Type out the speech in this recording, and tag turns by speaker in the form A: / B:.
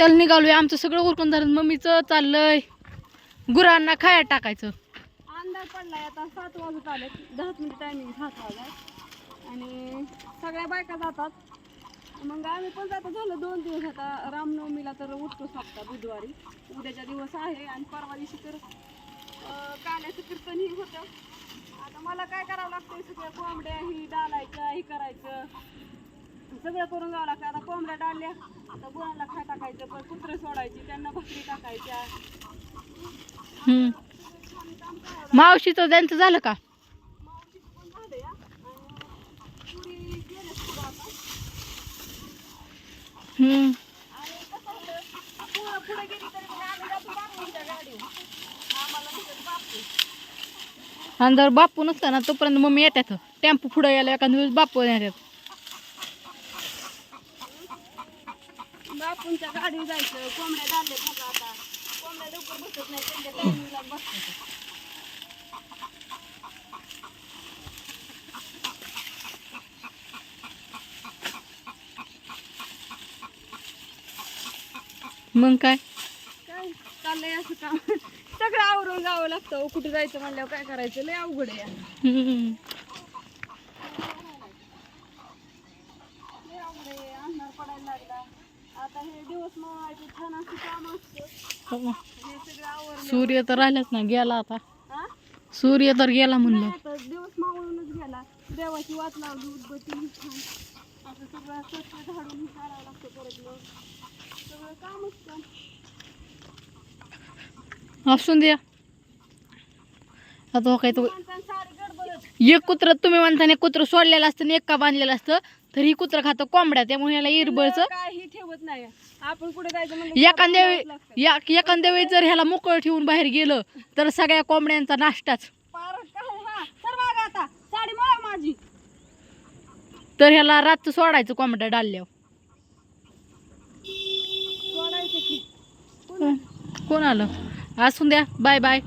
A: त्याला निघालोय. आमचं सगळं उरकून झालं मम्मीचं चाललंय. गुरांना खाया टाकायचं.
B: अंदाज पडलाय. आता सात वाजत आले दहा मिनिट टायमिंग सात वाजाय आणि सगळ्या बायका जातात. मग आम्ही पण जातो. झालं दोन दिवस. आता रामनवमीला तर उठतो सप्ताह बुधवारी. उद्याचा दिवस आहे आणि परवा दिवशी तर काल्याचं कीर्तनही होतं. आता मला काय करावं लागतं सगळ्या कोंबड्या ही डालायचं ही करायचं. सगळं करून जावं लागतं. आता कोंबड्या डाळल्या आता गुरांना खाय टाकायचं पण कुत्रे सोडायची त्यांना भाकरी टाकायच्या.
A: हम्म. मावशीचं त्यांचं झालं का?
B: पुरी गेले आता
A: हम्म.
B: आणि कसं होतं पुढं पुढे गेली तरी आम्ही जातो बापूंच्या गाडीवर आम्हाला तिथं बापू
A: आणि जर बापू नसता ना तोपर्यंत मम्मी येतात टेम्पो पुढे यायला एखाद दिवस बापू येतात
B: बापूंच्या गाडीवर जायचं. कोंबड्या डालले बघा आता. कोंबड्या लवकर बसत नाही त्यांच्या टायमिंगला बसतात
A: मग काय?
B: काय? चाललंय असं काम. सगळं आवरून जावं लागतं हो, कुठे जायचं म्हणल्यावर काय करायचं? लय अवघड आहे.
A: हम्म.
B: लय अवघड आहे अंधार पडायला लागला आता हे दिवस मावायचे छान असं काम असतं. हे सगळं आवरलं.
A: सूर्य तर राहिलाच ना गेला आता.
B: हा?
A: सूर्य तर गेला म्हणलं.
B: नाही आता दिवस मावळूनच गेला. देवाची वाट लावली उदबत्ती ही छान. असं सगळं स्वच्छ झाडून काढावं लागतं परत मग. सगळं काम असतं.
A: असून द्या. आता हो काय तो
B: माणसानं
A: एक कुत्र तुम्ही म्हणताना कुत्र सोडलेलं असतं आणि एक का बांधलेलं असतं तर ही कुत्र खातं कोंबड्या त्यामुळे ह्याला इरबळचं.
B: काही ठेवत नाही. आपण कुठे जायचं
A: एखाद्या वेळी
B: लागतं.
A: या एखाद्या वेळी जर ह्याला मोकळं ठेवून बाहेर गेलं तर सगळ्या कोंबड्यांचा नाश्ताच
B: पार काय हा सर मागं आता. साडी मला माझी.
A: तर ह्याला रातचं सोडायचं कोंबड्या डालल्यावर.
B: सोडायचं की.
A: कोण आलं? असून द्या. Bye bye.